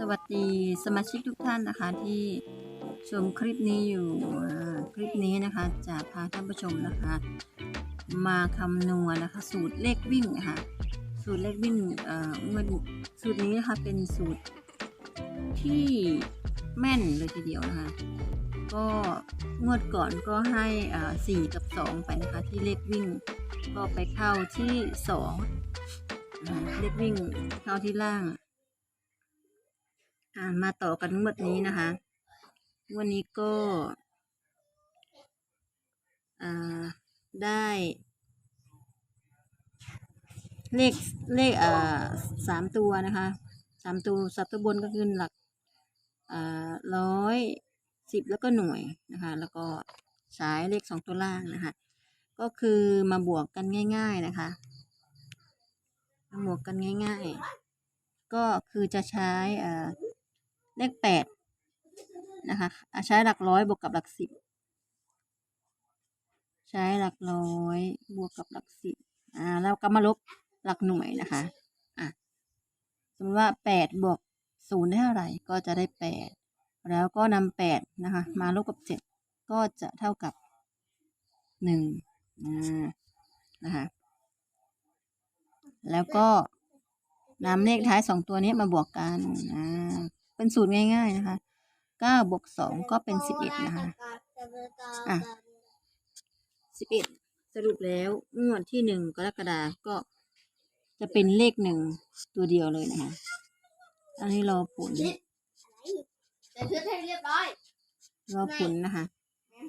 สวัสดีสมาชิกทุกท่านนะคะที่ชมคลิปนี้อยู่คลิปนี้นะคะจะพาท่านผู้ชมนะคะ มาคำนวณนะคะ สูตรเลขวิ่งนะคะสูตรเลขวิ่งเอ่องวดสูตรนี้นะคะเป็นสูตรที่แม่นเลยทีเดียวนะคะ ก็งวดก่อนก็ให้อ่าสี่กับสองไปนะคะ ที่เลขวิ่ง ก็ไปเข้าที่สองเลขวิ่งเข้าที่ล่าง มาต่อกันงวดนี้นะคะ วันนี้ก็ได้เลขเลขอ่าสามตัวนะคะสามตัวสับตัวบนก็คือหลักอ่าร้อยสิบแล้วก็หน่วยนะคะ แล้วก็สายเลขสองตัวล่างนะคะ ก็คือมาบวกกันง่าย ๆนะคะมาบวกกันง่าย ๆ ก็คือจะใช้อ่า เลขแปดนะคะใช้หลักร้อยบวกกับหลักสิบใช้หลักร้อยบวกกับหลักสิบอ่าแล้วก็มาลบหลักหน่วยนะคะอะสมมติว่าแปดบวกศูนย์ได้เท่าไหร่ก็จะได้แปดแล้วก็นำแปดนะคะ มาลบกับเจ็ดก็จะเท่ากับหนึ่งอ่านะคะ แล้วก็นำเลขท้ายสองตัวนี้มาบวกกันอ่า เป็นสูตรง่ายๆนะคะเก้าบวกสองก็เป็นสิบเอ็ดนะคะ อะสิบเอ็ดสรุปแล้วงวดที่หนึ่งกรกฎาก็จะเป็นเลขหนึ่งตัวเดียวเลยนะคะอันนี้รอผลแต่ชุดให้เรียบร้อยรอผลนะคะ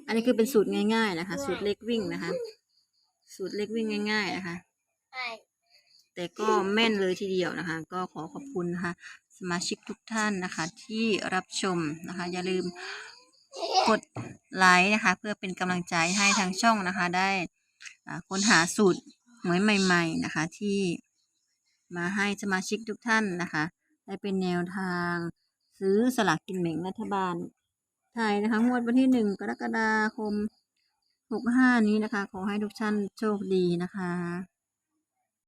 อันนี้คือเป็นสูตรง่ายๆนะคะ สูตรเลขวิ่งนะคะ สูตรเลขวิ่งง่าย ๆ นะคะใช่แต่ก็แม่นเลยทีเดียวนะคะ ก็ขอขอบคุณนะคะ สมาชิกทุกท่านนะคะที่รับชมนะคะ อย่าลืมกดไลค์นะคะ เพื่อเป็นกำลังใจให้ทางช่องนะคะ ได้ค้นหาสูตรหวยใหม่ ๆนะคะ ที่มาให้สมาชิกทุกท่านนะคะ ได้เป็นแนวทางซื้อสลากกินแบ่งรัฐบาลไทยนะคะงวดวันที่หนึ่งกรกฎาคมหกห้านี้นะคะ ขอให้ทุกท่านโชคดีนะคะ